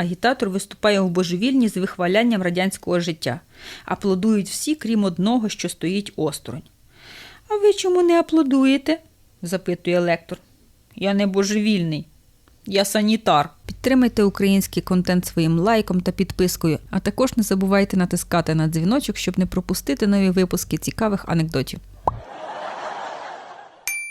Агітатор виступає у божевільні з вихвалянням радянського життя. Аплодують всі, крім одного, що стоїть осторонь. А ви чому не аплодуєте? запитує лектор. Я не божевільний. Я санітар. Підтримайте український контент своїм лайком та підпискою, а також не забувайте натискати на дзвіночок, щоб не пропустити нові випуски цікавих анекдотів.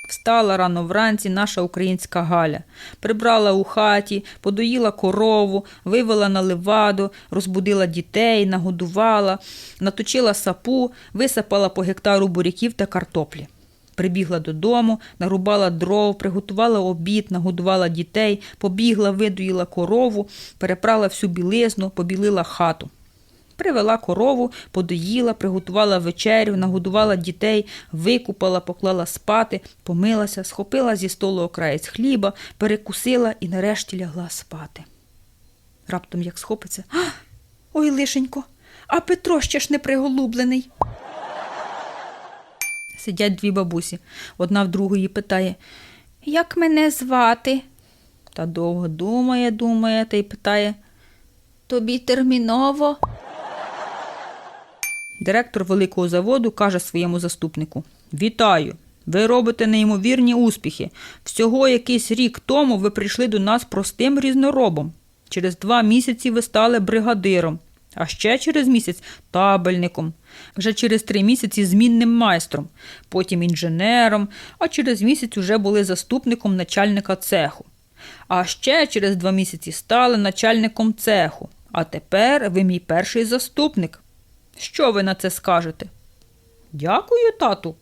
Встала рано вранці наша українська Галя, прибрала у хаті, подоїла корову, вивела на леваду, розбудила дітей, нагодувала, наточила сапу, висипала по гектару буряків та картоплі. Прибігла додому, нарубала дров, приготувала обід, нагодувала дітей, побігла, видоїла корову, перепрала всю білизну, побілила хату. Привела корову, подоїла, приготувала вечерю, нагодувала дітей, викупала, поклала спати, помилася, схопила зі столу окраєць хліба, перекусила і нарешті лягла спати. Раптом як схопиться. «А! Ой, лишенько, а Петро ще ж не приголублений. Сидять дві бабусі. Одна в другої питає Як мене звати? Та довго думає, думає та й питає Тобі терміново. Директор великого заводу каже своєму заступнику: Вітаю! Ви робите неймовірні успіхи. Всього якийсь рік тому ви прийшли до нас простим різноробом. Через два місяці ви стали бригадиром, а ще через місяць табельником. Вже через три місяці змінним майстром, потім інженером, а через місяць уже були заступником начальника цеху. А ще через два місяці стали начальником цеху. А тепер ви мій перший заступник. Що ви на це скажете? Дякую, тату,